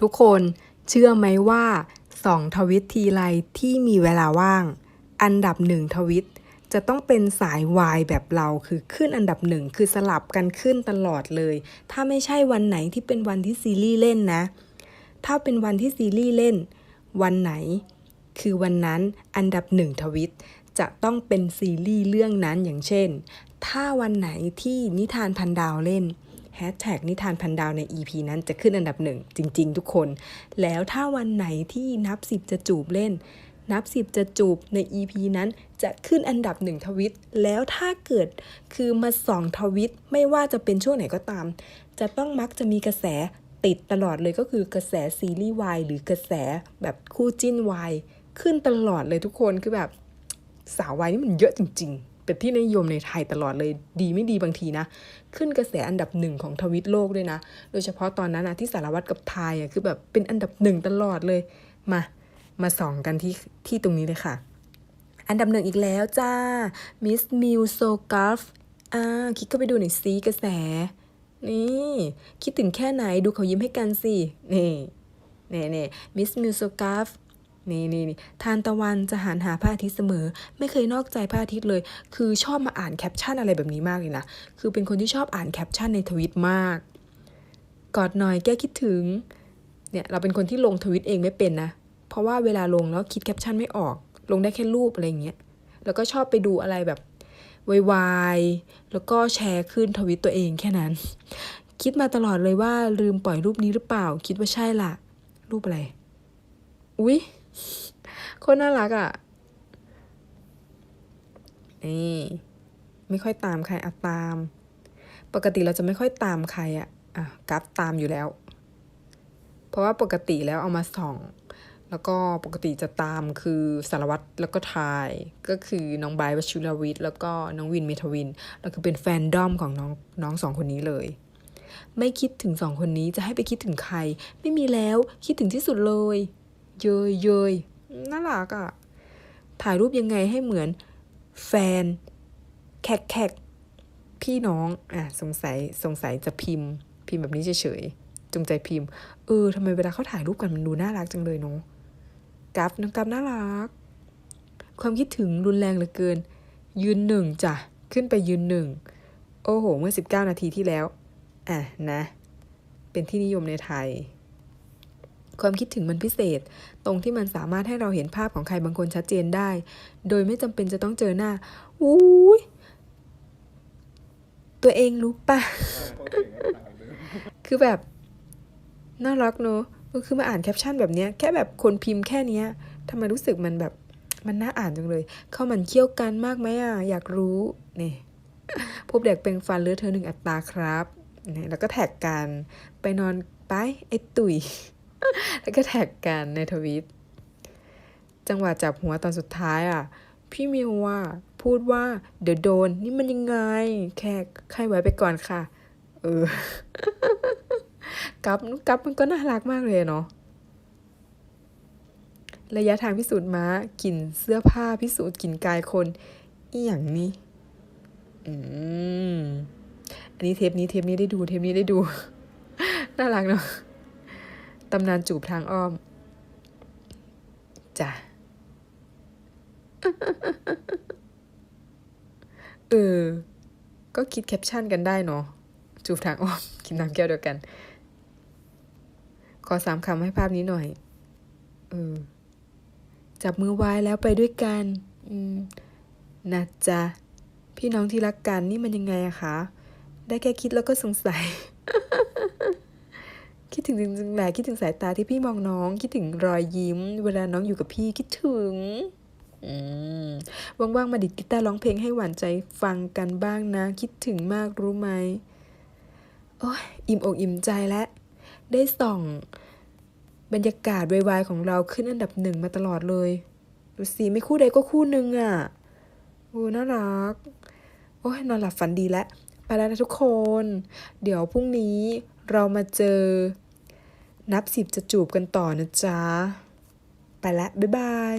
ทุกคนเชื่อไหมว่าสองทวิตทีไรที่มีเวลาว่าง อันดับหนึ่งทวิตจะต้องเป็นสายวายแบบเราคือขึ้นอันดับหนึ่งคือสลับกันขึ้นตลอดเลย ถ้าไม่ใช่วันไหนที่เป็นวันที่ซีรีส์เล่นนะ ถ้าเป็นวันที่ซีรีส์เล่น วันไหน คือวันนั้นอันดับหนึ่งทวิตจะต้องเป็นซีรีส์เรื่องนั้นอย่างเช่น ถ้าวันไหนที่นิทานพันดาวเล่น แฮชแท็กนิทานพันดาวใน EP นั้นจะขึ้นอันดับหนึ่งจริง ๆ ทุกคน แล้วถ้าวันไหนที่นับสิบจะจูบเล่น นับสิบจะจูบใน EP นั้นจะขึ้นอันดับหนึ่งทวิต แล้วถ้าเกิดคือมาสองทวิตไม่ว่าจะเป็นช่วงไหนก็ตาม จะต้องมักจะมีกระแสติดตลอดเลยก็คือกระแสซีรีส์วายหรือกระแสแบบคู่จิ้นวายขึ้นตลอดเลยทุกคนคือแบบสาววายนี่มันเยอะจริง ๆ เป็นที่นิยมในไทยตลอดเลยดีไม่ดีบางทีนะ ขึ้นกระแสอันดับหนึ่งของทวิตโลกด้วยนะ โดยเฉพาะตอนนั้นนะที่สารวัตรกับไทยอะคือแบบเป็นอันดับหนึ่งตลอดเลยมามาส่องกันที่ที่ตรงนี้เลยค่ะ อันดับหนึ่งอีกแล้วจ้ามิสมิวโซก f ฟอ่าคลิกเข้าไปดูหน่อยซีกระแส นี่ คิดถึงแค่ไหนดูเขายิ้มให้กันสิ นี่เน่เน่มิสมิวโซก f ฟ นี่นี่นี่ทานตะวันจะหันหาพระอาทิตย์เสมอ ไม่เคยนอกใจพระอาทิตย์เลย คือชอบมาอ่านแคปชั่นอะไรแบบนี้มากเลยนะ คือเป็นคนที่ชอบอ่านแคปชั่นในทวิตมาก กอดหน่อยแก้คิดถึง เนี่ยเราเป็นคนที่ลงทวิตเองไม่เป็นนะ เพราะว่าเวลาลงแล้วคิดแคปชั่นไม่ออก ลงได้แค่รูปอะไรอย่างเงี้ย แล้วก็ชอบไปดูอะไรแบบวายๆแล้วก็แชร์ขึ้นทวิตตัวเองแค่นั้น คิดมาตลอดเลยว่าลืมปล่อยรูปนี้หรือเปล่า คิดว่าใช่ล่ะ รูปอะไร อุ๊ย โคตรน่ารักอะ นี่ ไม่ค่อยตามใครอะตาม ปกติเราจะไม่ค่อยตามใครอะอะกราฟตามอยู่แล้ว เพราะว่าปกติแล้วเอามาส่อง แล้วก็ปกติจะตามคือสารวัตรแล้วก็ทาย ก็คือน้องไบวชิรวิทย์แล้วก็น้องวินเมทวิน แล้วคือเป็นแฟนดอมของน้องน้องสองคนนี้เลยไม่คิดถึงสองคนนี้จะให้ไปคิดถึงใคร ไม่มีแล้วคิดถึงที่สุดเลย เยยเยยน่ารักอะ่ะ ถ่ายรูปยังไงให้เหมือนแฟน แขกแขกพี่น้อง อะ สงสัยสงสัยจะพิมพ์ พิมพ์แบบนี้เฉยๆจงใจพิมพ์ เออทำไมเวลาเขาถ่ายรูปกันมันดูน่ารักจังเลยเนาะกัฟน้องกัฟน่ารัก ความคิดถึงรุนแรงเหลือเกิน ยืนหนึ่งจ้ะ ขึ้นไปยืนหนึ่ง โอ้โห เมื่อ 19 นาทีที่แล้ว อะนะ เป็นที่นิยมในไทย ความคิดถึงมันพิเศษ ตรงที่มันสามารถให้เราเห็นภาพของใครบางคนชัดเจนได้ โดยไม่จำเป็นจะต้องเจอหน้าอุ้ยตัวเองรู้ปะคือแบบน่ารักเนอะก็คือมาอ่านแคปชั่นแบบเนี้ยแค่แบบคนพิมพ์แค่เนี้ยทำไมรู้สึกมันแบบมันน่าอ่านจังเลย เข้ามันเคี่ยวกันมากไหมอะ อยากรู้นี่พบเด็กเป็นฟันเลือดเธอหนึ่งอัตราครับนี่แล้วก็แท็กกันไปนอนไปไอ้ตุ๋ย แล้วก็แท็กกันในทวิต จังหวะจับหัวตอนสุดท้ายอะ พี่มิวว่าพูดว่า เดี๋ยวโดน นี่มันยังไง แค่ใครไว้ไปก่อนค่ะ เออ กับกับมันก็น่ารักมากเลยเนาะระยะทางพิสูจน์ม้ากลิ่นเสื้อผ้าพิสูจน์กลิ่นกายคนอีอย่างนี้อืม อันนี้เทปนี้เทปนี้ได้ดู เทปนี้ได้ดู น่ารักเนาะ ตำนานจูบทางอ้อมจ้ะเออ ก็คิดแคปชั่นกันได้เนาะจูบทางอ้อมกินน้ำแก้วเดียวกัน ขอสามคำให้ภาพนี้หน่อย เออ จับมือไว้แล้วไปด้วยกัน อืมนะจ๊ะ พี่น้องที่รักกันนี่มันยังไงอะคะ ได้แค่คิดแล้วก็สงสัย คิดถึงจริงๆแหละคิดถึงสายตาที่พี่มองน้อง คิดถึงรอยยิ้ม เวลาน้องอยู่กับพี่คิดถึงอืมว่างๆมาดิดกีตาร์ร้องเพลงให้หวานใจฟังกันบ้างนะ คิดถึงมากรู้ไหมโอ้ยอิ่มอกอิ่มใจแล้วได้ส่อง บรรยากาศวายๆของเราขึ้นอันดับหนึ่งมาตลอดเลยดูสิไม่คู่ใดก็คู่หนึ่งอะโอ้น่ารัก โอ้ยนอนหลับฝันดีแล้วไปแล้วนะทุกคน เดี๋ยวพรุ่งนี้เรามาเจอ นับสิบจะจูบกันต่อนะจ๊ะ ไปแล้วบ๊ายบาย